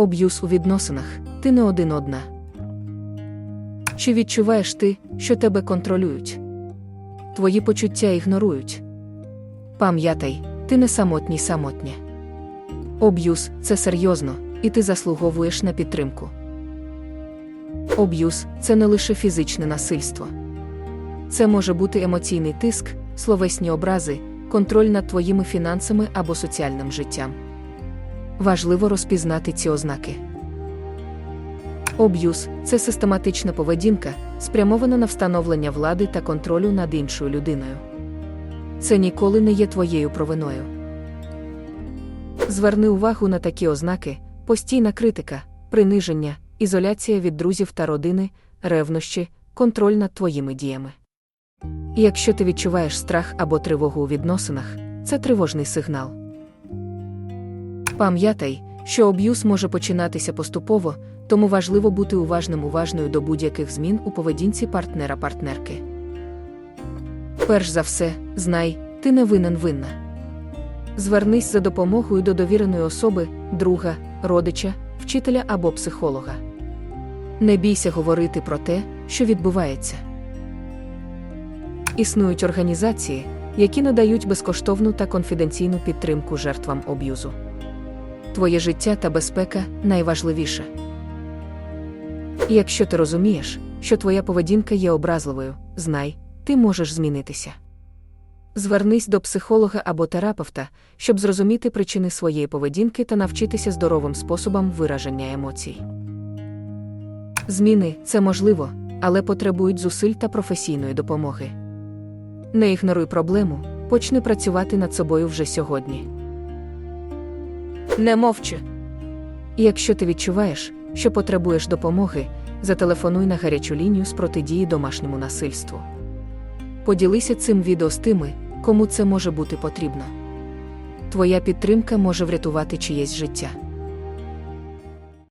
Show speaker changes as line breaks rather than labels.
Об'юз у відносинах, ти не один одна. Чи відчуваєш ти, що тебе контролюють? Твої почуття ігнорують. Пам'ятай, ти не самотній самотня. Об'юз це серйозно, і ти заслуговуєш на підтримку. Об'юз це не лише фізичне насильство. Це може бути емоційний тиск, словесні образи, контроль над твоїми фінансами або соціальним життям. Важливо розпізнати ці ознаки. Об'юз це систематична поведінка, спрямована на встановлення влади та контролю над іншою людиною. Це ніколи не є твоєю провиною. Зверни увагу на такі ознаки: постійна критика, приниження, ізоляція від друзів та родини, ревнощі, контроль над твоїми діями. Якщо ти відчуваєш страх або тривогу у відносинах, це тривожний сигнал. Пам'ятай, що об'юз може починатися поступово, тому важливо бути уважним уважною до будь-яких змін у поведінці партнера-партнерки. Перш за все, знай, ти не винен винна. Звернись за допомогою до довіреної особи, друга, родича, вчителя або психолога. Не бійся говорити про те, що відбувається. Існують організації, які надають безкоштовну та конфіденційну підтримку жертвам об'юзу. Твоє життя та безпека найважливіше. І якщо ти розумієш, що твоя поведінка є образливою, знай, ти можеш змінитися. Звернись до психолога або терапевта, щоб зрозуміти причини своєї поведінки та навчитися здоровим способам вираження емоцій. Зміни це можливо, але потребують зусиль та професійної допомоги. Не ігноруй проблему, почни працювати над собою вже сьогодні. Не мовчи. Якщо ти відчуваєш, що потребуєш допомоги, зателефонуй на гарячу лінію з протидії домашньому насильству. Поділися цим відео з тими, кому це може бути потрібно. Твоя підтримка може врятувати чиєсь життя.